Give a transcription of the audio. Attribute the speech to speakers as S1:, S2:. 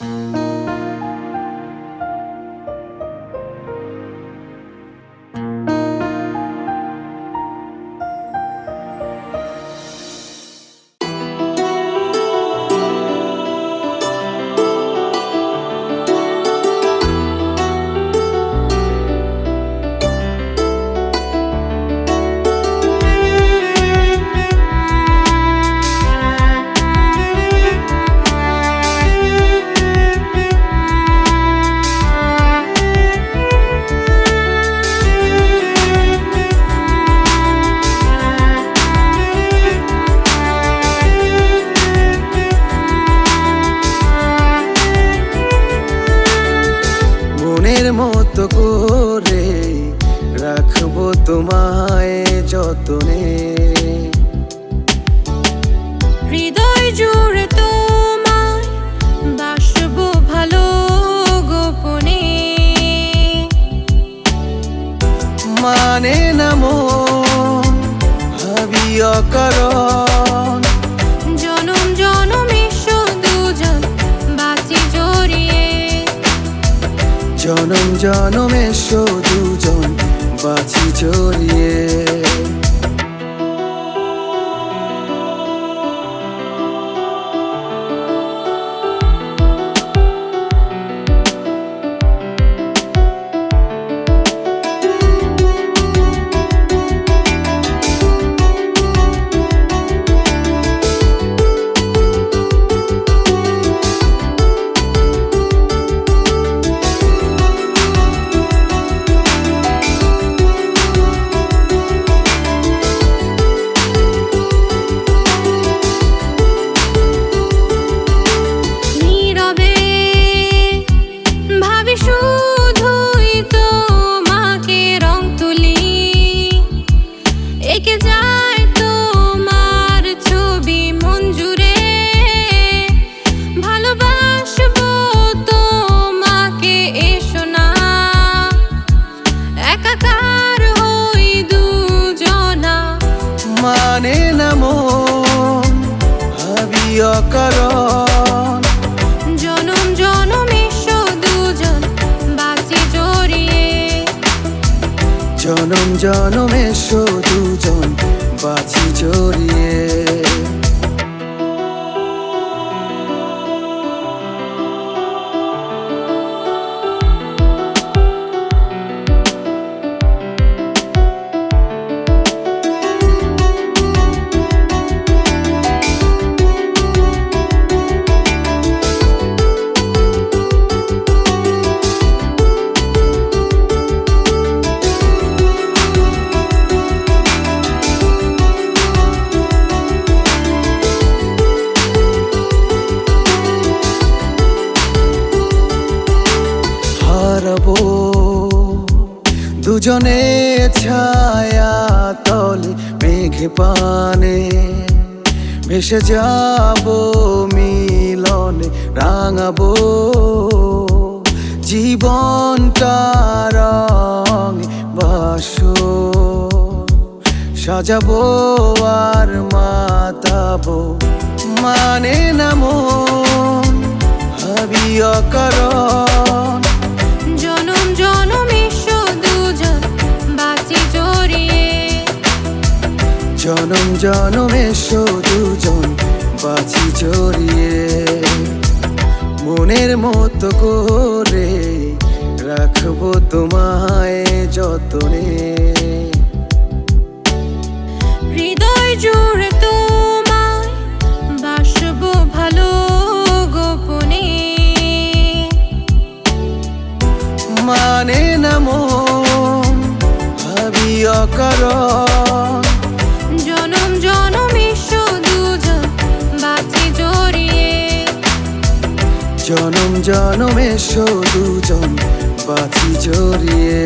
S1: মনের তোমায় যতনে।
S2: হৃদয় জুড়ে তোমায় বাসবো ভালো গোপনে।
S1: মানে না মন ভাবি অকারণ।
S2: জনম জনমে দুজন জড়িয়ে।
S1: জনম জনমে দুজন বাছি জড়িয়ে
S2: জনম জনমে দুজন বাঁচি জড়িয়ে।
S1: জনম জনমে দুজন বাছি জড়িয়ে। দুজনে ছায়া তলে মেঘে পানে। ভেসে যাব মিলনে, রাঙাবো জীবনটা রঙে বাসো। সাজাবো আর মাতাবো মানে না মন ভাবি অকারণ।
S2: জনম দুজন
S1: বাছি জড়িয়ে। মনের মতো করে রাখব তোমায় যতনে।
S2: হৃদয় জুড়ে তোমায় বাসবো ভালো গোপনে।
S1: মানে না মন ভাবি অকারণ
S2: জনম জনমে দুজন বাঁচি
S1: জড়িয়ে।